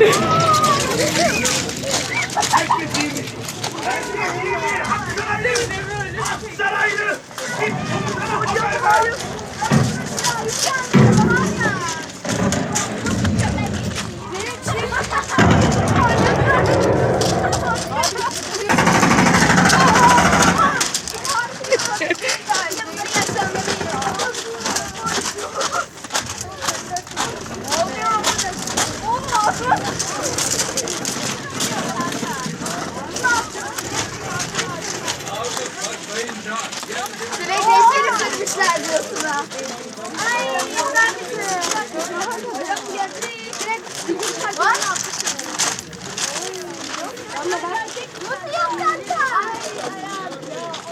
lan beni yalnız bırakma. Oğlum. Daha çekmem Adamın götü Ne de bir göz var Sürekli sürmüşler diyorsun ha. Ay kanka?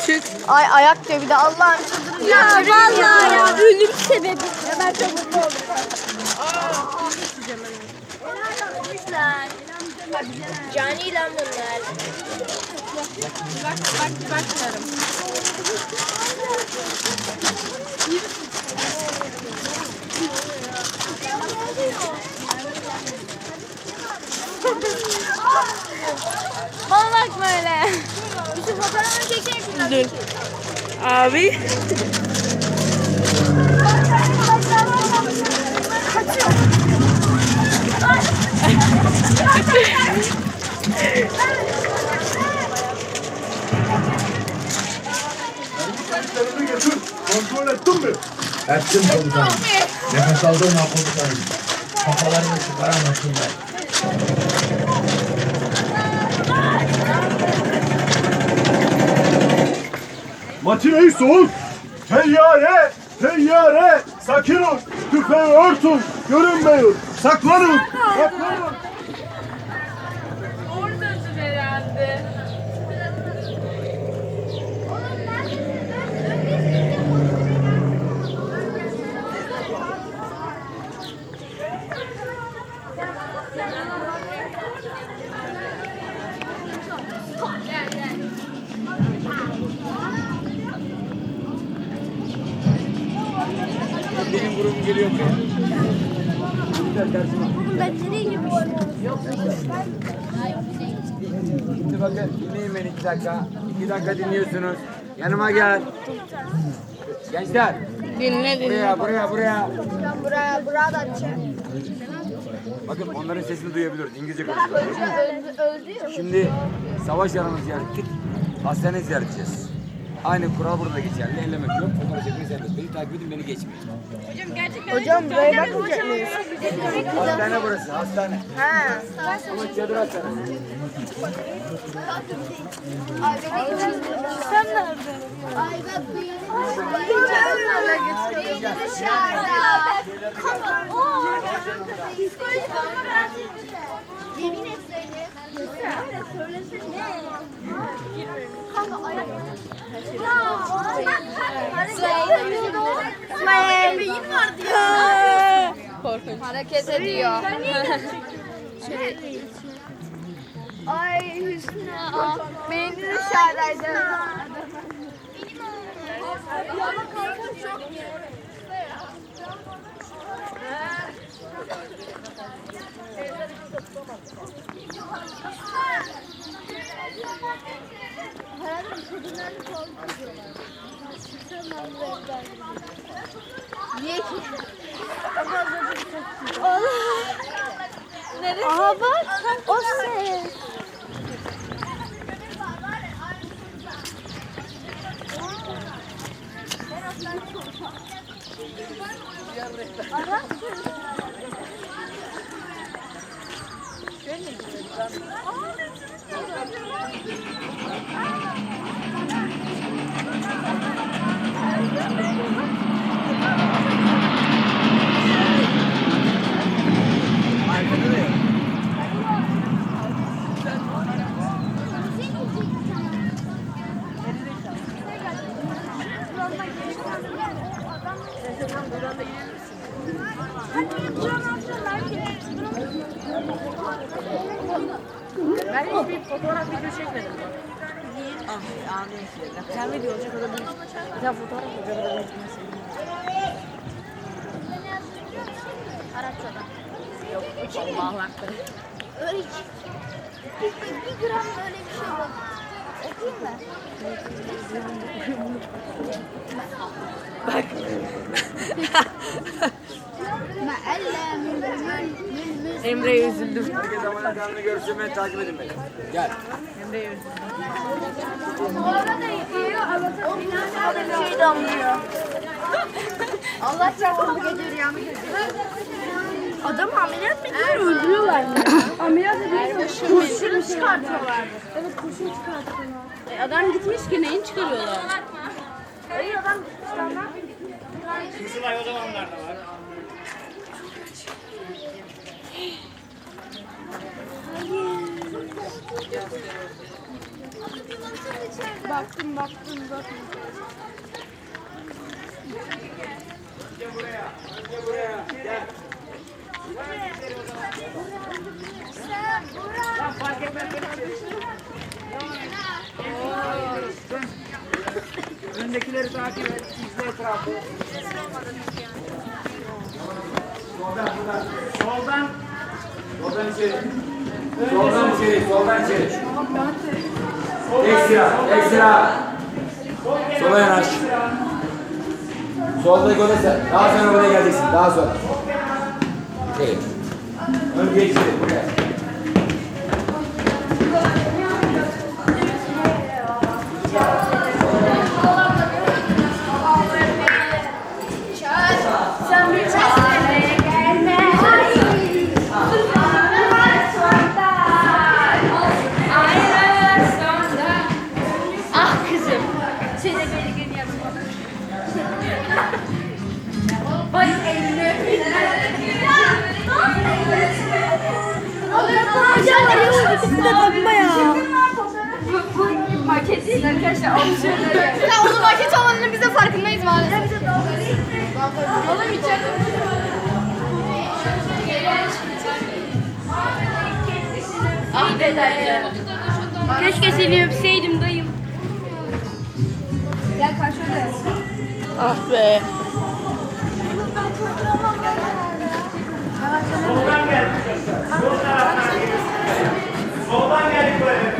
Çık. Ay ayak diyor bir de Allah'ım çıldıracağım. Ya vallahi ya ölüm sebebi. Ya ben çok mutlu oldum. Helal Cani lan bunlar. Bak bak bakmıyorum. Bana bakma öyle. Şu fotoğrafını çekecek Dur. Abi. Kayıtlarını Kontrol ettin mi? Ettim komutanım. Nefes aldın mı komutanım? Kafalarını çıkaramasınlar. Makineyi soğuk. Teyyare, teyyare. Sakin ol. Tüfeği örtün. Görünmeyin. Saklanın. Saklanın. Ben nereye gidiyorum? Şimdi bakın dinleyin beni iki dakika. İki dakika dinliyorsunuz. Yanıma gel. Gençler Dinle dinle. buraya buraya buraya. Buraya, buraya da. Bakın onların sesini duyabiliyoruz. İngilizce konuşuyorlar. Öldü, öldü. Şimdi savaş alanı ziyaret ettik. Hastane ziyaret edeceğiz. Aynı kural burada geçerli. Ellemek yok. Fotoğraf çekmeyi serbest. Beni takip edin beni geçmeyin. Hocam buraya bakmayacak mıyız? Hastane burası hastane. Ha. Ama çadır hastanesi. Sen nerede? Ay bak bu yeni dışarıda. Psikoloji konferansı Yemin et söyle. Söylesene. Kanka ayak. Korkunç. Hareket ediyor. Ay Hüsnü. Benim dışarıdaydı. Herhalde kadınlarla kavga ediyorlar. Çıkamam ben. Niye ki? Ama bu çok güzel. Allah. Neresi? Aha bak. O ses. Aha. Şöyle gidelim. Thank you. Ben hiçbir fotoğraf video çekmedim. Ah, anlayın ki. Sen video olacak o da bir. Bir tane fotoğraf olacak o da bir. Arapçada. Yok, Allah'ın hakkı. Öyle. Bir, bir gram böyle bir şey yok. Okuyayım mı? Bak. Emre'ye üzüldüm. Herkes zamanla devamlı görüşürüz. Beni takip edin beni. Gel. Emre'ye üzüldüm. Bir şey damlıyor. Allah çarpsın bu gece rüyamı. Adam ameliyat mı ediyor? Öldürüyorlar mı? ameliyat ediyor. Kurşunu çıkartıyorlar. Evet kurşunu çıkartıyorlar. E, adam gitmiş ki neyin çıkarıyorlar? Hayır adam gitmiş Kızılay o zamanlarda var. Baktım baktım baktım. Gel buraya. Gel buraya. Gel. Öndekileri takip et. İzle etrafı. Soldan. Soldan. Soldan içeri. Soldan içeri. Soldan içeri. Ekstra. Ekstra. Sola yanaş. Solda görürsen. Daha sonra buraya geleceksin. Daha sonra. İçeri. Önce içeri. Buraya. Sen Bir de takma ya. Bu, bu maket arkadaşlar. Ya onun maket olmadığını biz de farkındayız maalesef. Oğlum içeride. Ah be dayı. Keşke seni öpseydim dayım. Gel karşıda. Ah be. Soldan geldik. Sol taraftan geliyoruz. Soldan geldik böyle.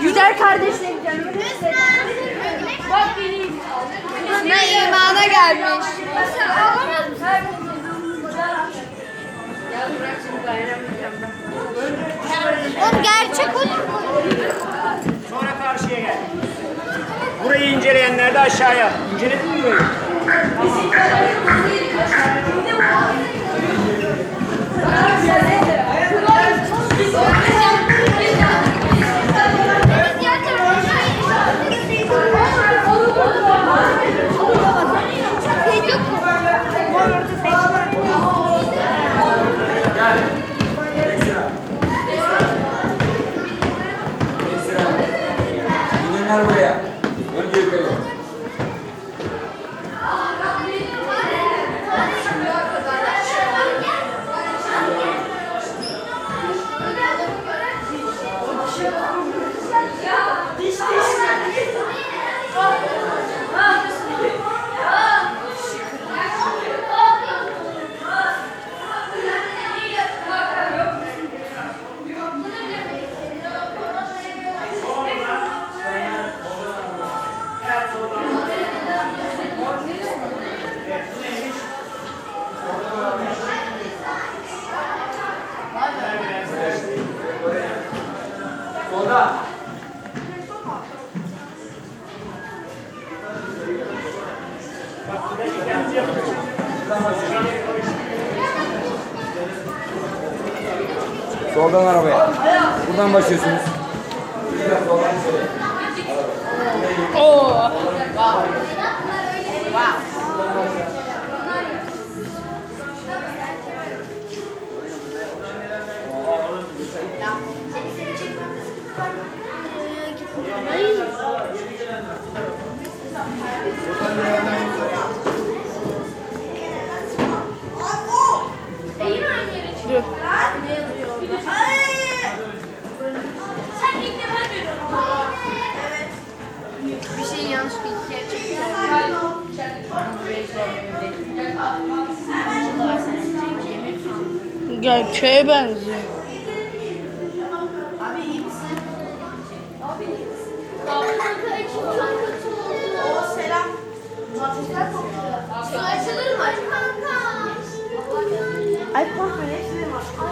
Güzel kardeşlerim. Bak Ne imana gelmiş. Gerçek? Sonra karşıya gel. Burayı inceleyenler de aşağıya. İnceledin mi burayı? Dinlenler Soldan arabaya. Buradan başlıyorsunuz. Güzel, soldan içeri.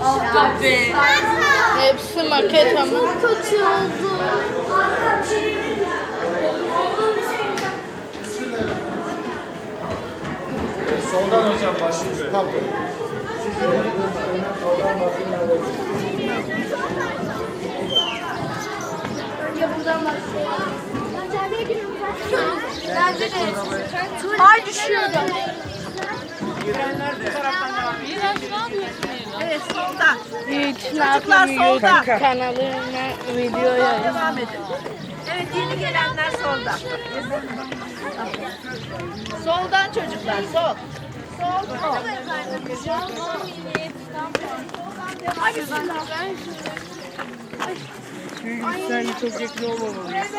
Oo. Gerçeğe benziyor. Hepsi maket ama. Soldan hocam başlıyor. Tamam. Ay düşüyordu. Evet solda. Hiç ne yapayım YouTube kanalına video yayın. Devam edin. Evet yeni gelenler solda. Soldan çocuklar sol. Sol. Sen çok yakın olmamalıyız.